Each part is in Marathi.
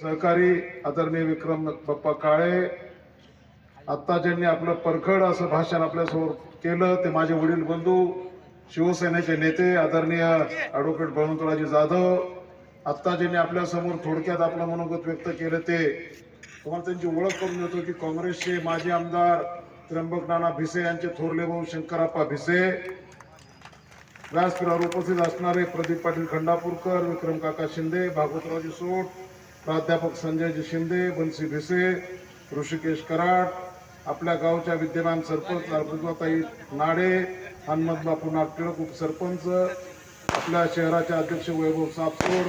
सहकारी आदरणीय विक्रम बाप्पा काळे आत्ता ज्यांनी आपलं परखड असं भाषण आपल्यासमोर केलं ते माझे वडील बंधू शिवसेनेचे नेते आदरणीय ॲडव्होकेट बळवंतराजी जाधव आत्ता ज्यांनी आपल्यासमोर थोडक्यात आपलं मनोगत व्यक्त केलं ते तुम्हाला त्यांची ओळख करून देतो की काँग्रेसचे माजी आमदार त्र्यंबक नाना भिसे यांचे थोरले भाऊ शंकराप्पा भिसे व्यासपीठावर उपस्थित असणारे प्रदीप पाटील खंडापूरकर विक्रम काका शिंदे भागवतरावजी सोट प्राध्यापक संजयजी शिंदे बन्सी भिसे ऋषिकेश कराड आपल्या गावच्या विद्यमान सरपंच अर्जुनाताई नाडे हनुमत बापू नागटिळक उपसरपंच आपल्या शहराचे अध्यक्ष वैभव सापसोड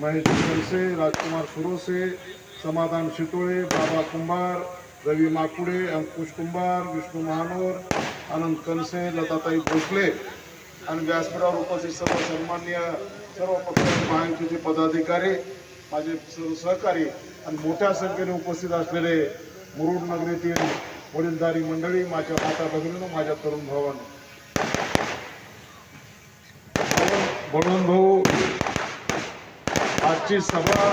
महेश कलसे राजकुमार सुरोसे समाधान शितोळे बाबा कुंभार रवी माकुडे अंकुश कुंभार विष्णू महानोर आनंद कनसे लताताई भोसले आणि व्यासपीठावर उपस्थित सर्व सन्मान्य सर्व पक्षाचे महायुतीचे पदाधिकारी माझे सर्व सहकारी आणि मोठ्या संख्येने उपस्थित असलेले मुरुड नगरीतील वडीलधारी मंडळी माझ्या माता भगिनीनं माझ्या तरुण भावानं. बळवंत भाऊ आजची सभा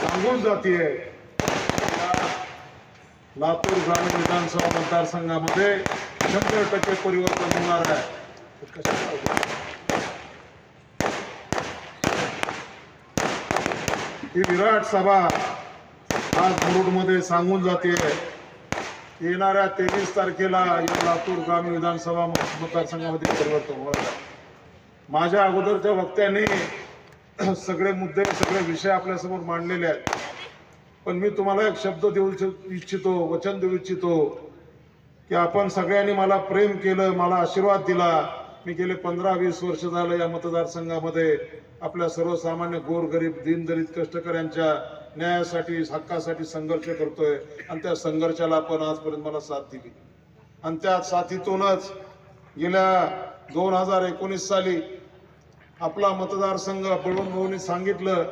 सांगून जातीये. लातूर ग्रामीण विधानसभा मतदारसंघामध्ये शंभर टक्के परिवर्तन होणार आहे. ही विराट सभा आज मुरुडमध्ये सांगून जाते. येणाऱ्या तेवीस तारखेला या लातूर ग्रामीण विधानसभा मतदारसंघामध्ये परिवर्तन होणार माझ्या अगोदरच्या वक्त्यांनी सगळे मुद्दे सगळे विषय आपल्यासमोर मांडलेले आहेत. पण मी तुम्हाला एक शब्द देऊ इच्छितो वचन देऊ इच्छितो की आपण सगळ्यांनी मला प्रेम केलं मला आशीर्वाद दिला मी गेले पंधरा वीस वर्ष झालं या मतदारसंघामध्ये आपल्या सर्वसामान्य गोरगरीब दीनदलित कष्टकऱ्यांच्या न्यायासाठी हक्कासाठी संघर्ष करतोय. आणि त्या संघर्षाला आपण आजपर्यंत मला साथ दिली. आणि त्या साथीतूनच गेल्या दोन हजार एकोणीस साली आपला मतदारसंघ बळवंत भाऊनी सांगितलं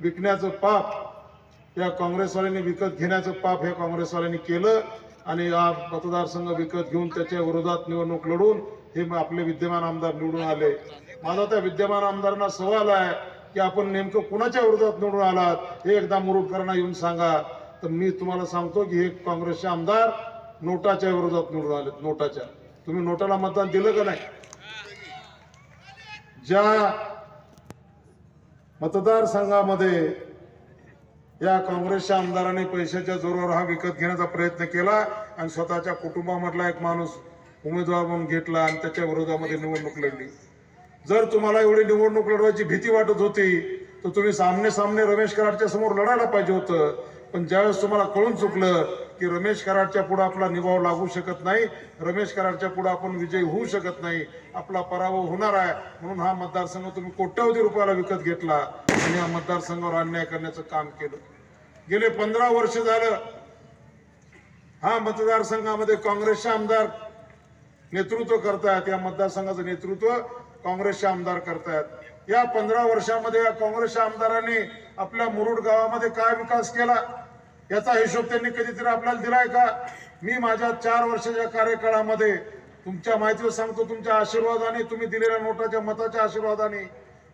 विकण्याचं पाप या काँग्रेसवाल्यांनी विकत घेण्याचं पाप हे काँग्रेसवाल्यांनी केलं आणि हा मतदारसंघ विकत घेऊन त्याच्या विरोधात निवडणूक लढून हे आपले विद्यमान आमदार निवडून आले. माझा त्या विद्यमान आमदारांना सवाल आहे की आपण नेमकं कुणाच्या विरोधात निवडून आलात? हे एकदा मुरुडकरांना येऊन सांगा. तर मी तुम्हाला सांगतो की हे काँग्रेसचे आमदार नोटाच्या विरोधात निवडून आले नोटाच्या. तुम्ही नोटाला मतदान दिलं का नाही? ज्या मतदारसंघामध्ये या काँग्रेसच्या आमदारांनी पैशाच्या जोरावर हा विकत घेण्याचा प्रयत्न केला आणि स्वतःच्या कुटुंबामधला एक माणूस उमेदवार म्हणून घेतला आणि त्याच्या विरोधामध्ये निवडणूक लढली. जर तुम्हाला एवढी निवडणूक लढवायची भीती वाटत होती तर तुम्ही सामने सामने रमेश कराडच्या समोर लढायला पाहिजे होतं. पण ज्यावेळेस तुम्हाला कळून चुकलं की रमेश कराडच्या पुढे आपला निभाव लागू शकत नाही रमेश कराडच्या पुढे आपण विजयी होऊ शकत नाही आपला पराभव होणार आहे म्हणून हा मतदारसंघ तुम्ही कोट्यवधी रुपयाला विकत घेतला आणि या मतदारसंघावर अन्याय करण्याचं काम केलं. गेले पंधरा वर्ष झालं. हा मतदारसंघामध्ये काँग्रेसचे आमदार नेतृत्व करतायत या मतदारसंघाचं नेतृत्व काँग्रेसचे आमदार करतायत. या पंधरा वर्षामध्ये या काँग्रेसच्या आमदारांनी आपल्या मुरुड गावामध्ये काय विकास केला याचा हिशोब त्यांनी कधीतरी आपल्याला दिलाय का? मी माझ्या चार वर्षाच्या कार्यकाळामध्ये तुमच्या माहितीवर सांगतो तुमच्या आशीर्वादाने तुम्ही दिलेल्या नोटाच्या मताच्या आशीर्वादाने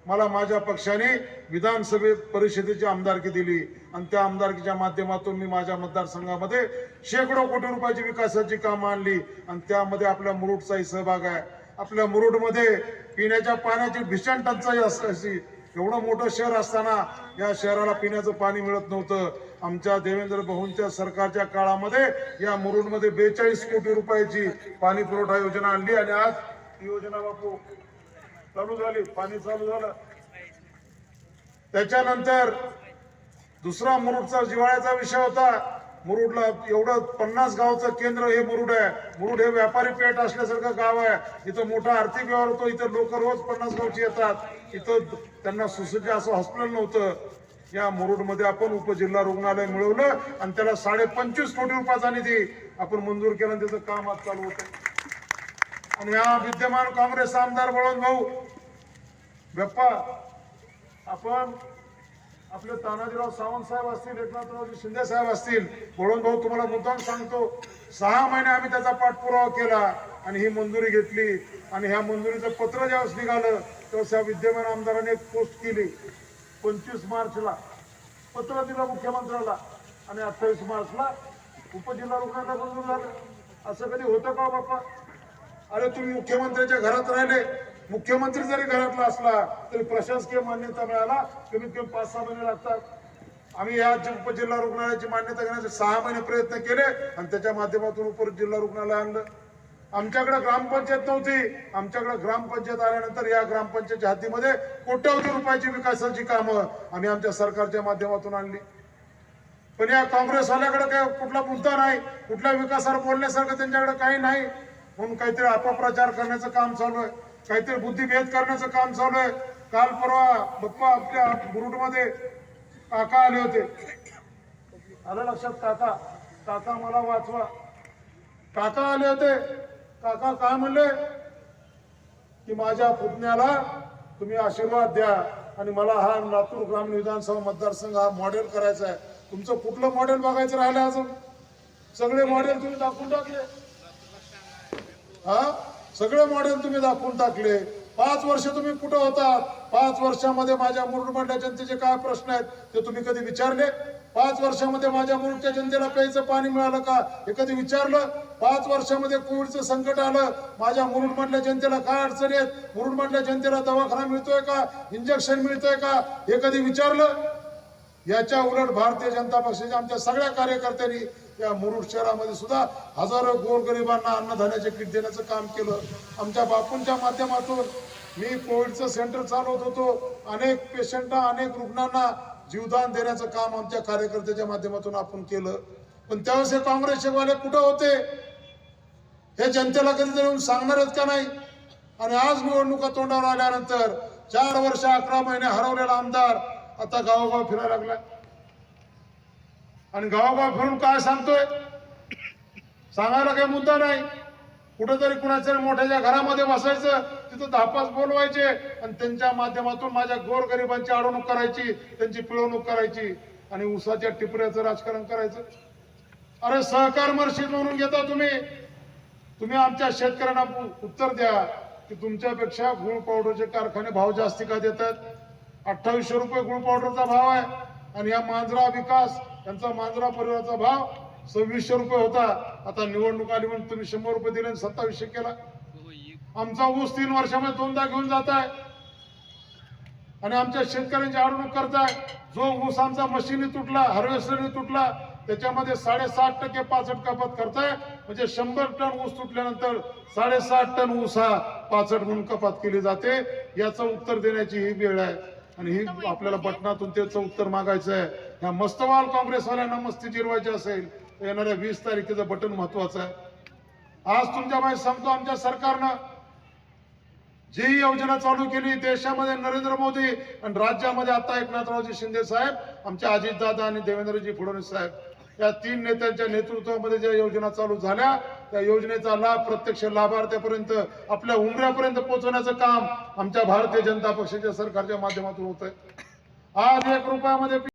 मला माझ्या पक्षाने विधानसभे परिषदेची आमदारकी दिली. आणि त्या आमदारकीच्या माध्यमातून मी माझ्या मतदारसंघामध्ये शेकडो कोटी रुपयाची विकासाची कामं आणली. आणि त्यामध्ये आपल्या मुरुडचाही सहभाग आहे. आपल्या मुरुडमध्ये पिण्याच्या पाण्याची भीषण टंचाई असायची एवढं मोठं शहर असताना या शहराला पिण्याचं पाणी मिळत नव्हतं. आमच्या देवेंद्र भाऊंच्या सरकारच्या काळामध्ये या मुरुडमध्ये बेचाळीस कोटी रुपयाची पाणी पुरवठा योजना आणली. आणि आज योजना बापू चालू झाली पाणी चालू झालं. त्याच्यानंतर दुसरा मुरुडचा जिव्हाळ्याचा विषय होता. मुरुडला एवढं पन्नास गावचं केंद्र हे मुरुड आहे. मुरुड हे व्यापारी पेठ असल्यासारखं गाव आहे. इथं मोठा आर्थिक व्यवहार होतो. इथं लोक रोज पन्नास गावची येतात. इथं त्यांना सुसज्ज असं हॉस्पिटल नव्हतं. या मुरुडमध्ये आपण उपजिल्हा रुग्णालय मिळवलं आणि त्याला साडे पंचवीस कोटी रुपयाचा निधी आपण मंजूर केला त्याचं काम आज चालू होतं. आणि या विद्यमान काँग्रेस आमदार बळवंत भाऊ गप्पा. आपण आपले तानाजीराव सावंत साहेब असतील एकनाथरावजी शिंदे साहेब असतील बळवंत भाऊ तुम्हाला मुद्दाम सांगतो सहा महिने आम्ही त्याचा पाठपुरावा केला आणि ही मंजुरी घेतली. आणि ह्या मंजुरीचं पत्र ज्यावेळेस निघालं तेव्हा त्या विद्यमान आमदाराने एक पोस्ट केली. पंचवीस मार्चला पत्र दिलं मुख्यमंत्र्याला आणि अठ्ठावीस मार्चला उपजिल्हा रुग्णालयात मंजूर झालं. असं कधी होतं का हो बाप्पा? अरे तुम्ही मुख्यमंत्र्यांच्या घरात राहिले. मुख्यमंत्री जरी घरातला असला तरी प्रशासकीय मान्यता मिळाला कमीत कमी पाच सहा महिने लागतात. आम्ही या उपजिल्हा रुग्णालयाची मान्यता घेण्याचे सहा महिने प्रयत्न केले आणि त्याच्या माध्यमातून उपर जिल्हा रुग्णालय आणलं. आमच्याकडे ग्रामपंचायत नव्हती. आमच्याकडे ग्रामपंचायत आल्यानंतर या ग्रामपंचायतच्या हद्दीमध्ये कोट्यावधी रुपयाची विकासाची कामं आम्ही आमच्या सरकारच्या माध्यमातून आणली. पण या काँग्रेसवाल्याकडे काय कुठला मुद्दा नाही. कुठल्या विकासावर बोलण्यासारखं त्यांच्याकडे काही नाही. म्हणून काहीतरी अपप्रचार करण्याचं काम चालू आहे. काहीतरी बुद्धिभेद करण्याचं काम चालू आहे. काल परवा बप्पा आपल्या मुरुडमध्ये काका आले होते. आलं लक्षात? काका काका मला वाचवा. काका आले होते. काका काय म्हणले? की माझ्या पुतण्याला तुम्ही आशीर्वाद द्या आणि मला हा लातूर ग्रामीण विधानसभा मतदारसंघ हा मॉडेल करायचा आहे. तुमचं कुठलं मॉडेल बघायचं राहिलं अजून? सगळे मॉडेल तुम्ही दाखवून टाकले. हा? सगळे मॉडेल तुम्ही दाखवून टाकले. पाच वर्ष तुम्ही कुठं होतात? पाच वर्षामध्ये माझ्या मुरुडमधल्या जनतेचे काय प्रश्न आहेत ते तुम्ही कधी विचारले? पाच वर्षामध्ये माझ्या मुरुडच्या जनतेला प्यायचं पाणी मिळालं का? हे कधी विचारलं? पाच वर्षामध्ये कोविडचं संकट आलं माझ्या मुरुडमधल्या जनतेला काय अडचणी आहेत? मुरुडमधल्या जनतेला दवाखाना मिळतोय का? इंजेक्शन मिळतोय का? हे कधी विचारलं? याच्या उलट भारतीय जनता पक्षाच्या आमच्या सगळ्या कार्यकर्त्यांनी या मुरुड शहरामध्ये सुद्धा हजारो गोरगरिबांना अन्नधान्याचे किट देण्याचं काम केलं. आमच्या बापूंच्या माध्यमातून मी कोविडचं सेंटर चालवत होतो. अनेक पेशंटना अनेक रुग्णांना जीवदान देण्याचं काम आमच्या कार्यकर्त्याच्या माध्यमातून आपण केलं. पण त्यावेळेस हे काँग्रेसचे वाले कुठं होते? हे जनतेला कधीतरी येऊन सांगणारच का नाही? आणि आज निवडणुका तोंडावर आल्यानंतर चार वर्ष अकरा महिने हरवलेला आमदार आता गावोगाव फिरायला लागलाय. आणि गावोगाव फिरून काय सांगतोय? सांगायला काही मुद्दा नाही. कुठेतरी कुणाच्या मोठ्याच्या घरामध्ये बसायचं तिथं धापास बोलवायचे आणि त्यांच्या माध्यमातून माझ्या गोरगरिबांची अडवणूक करायची त्यांची पिळवणूक करायची आणि उसाच्या टिपऱ्याचं राजकारण करायचं. अरे सहकार मर्षीद म्हणून घेता तुम्ही. तुम्ही आमच्या शेतकऱ्यांना उत्तर द्या की तुमच्यापेक्षा गुळ पावडरचे कारखाने भाव जास्ती का देतात? अठ्ठावीसशे रुपये गुळ पावडरचा भाव आहे आणि या मांजरा विकास त्यांचा मांजरा परिवाराचा भाव सव्वीसशे रुपये होता. आता निवडणूक आली म्हणून तुम्ही शंभर रुपये दिले सत्तावीसशे केला. आमचा ऊस तीन वर्षामध्ये दोनदा घेऊन जात आहे आणि आमच्या शेतकऱ्यांची अडवणूक करताय. जो ऊस आमचा मशीनी तुटला हार्वेस्टरने तुटला त्याच्यामध्ये साडेसात टक्के पाचट कपात करताय. म्हणजे शंभर टन ऊस तुटल्यानंतर साडेसात टन ऊस हा पाचट म्हणून कपात केली जाते. याचं उत्तर देण्याची ही वेळ आहे. आणि ही आपल्याला बटनातून त्याचं उत्तर मागायचं आहे ह्या मस्तवाल काँग्रेसवाल्यांना मस्ती जिरवायची असेल तर येणाऱ्या वीस तारखेचं बटन महत्वाचं आहे. आज तुमच्या माहिती सांगतो आमच्या सरकारनं जी योजना चालू केली देशामध्ये नरेंद्र मोदी आणि राज्यामध्ये आता एकनाथरावजी शिंदे साहेब आमचे अजितदादा आणि देवेंद्रजी फडणवीस साहेब. या तीन नेत्यांच्या नेतृत्वामध्ये ज्या योजना चालू झाल्या त्या योजनेचा लाभ प्रत्यक्ष लाभार्थ्यापर्यंत आपल्या उमऱ्यापर्यंत पोहोचवण्याचं काम आमच्या भारतीय जनता पक्षाच्या सरकारच्या माध्यमातून होत आहे आज एक रुपयामध्ये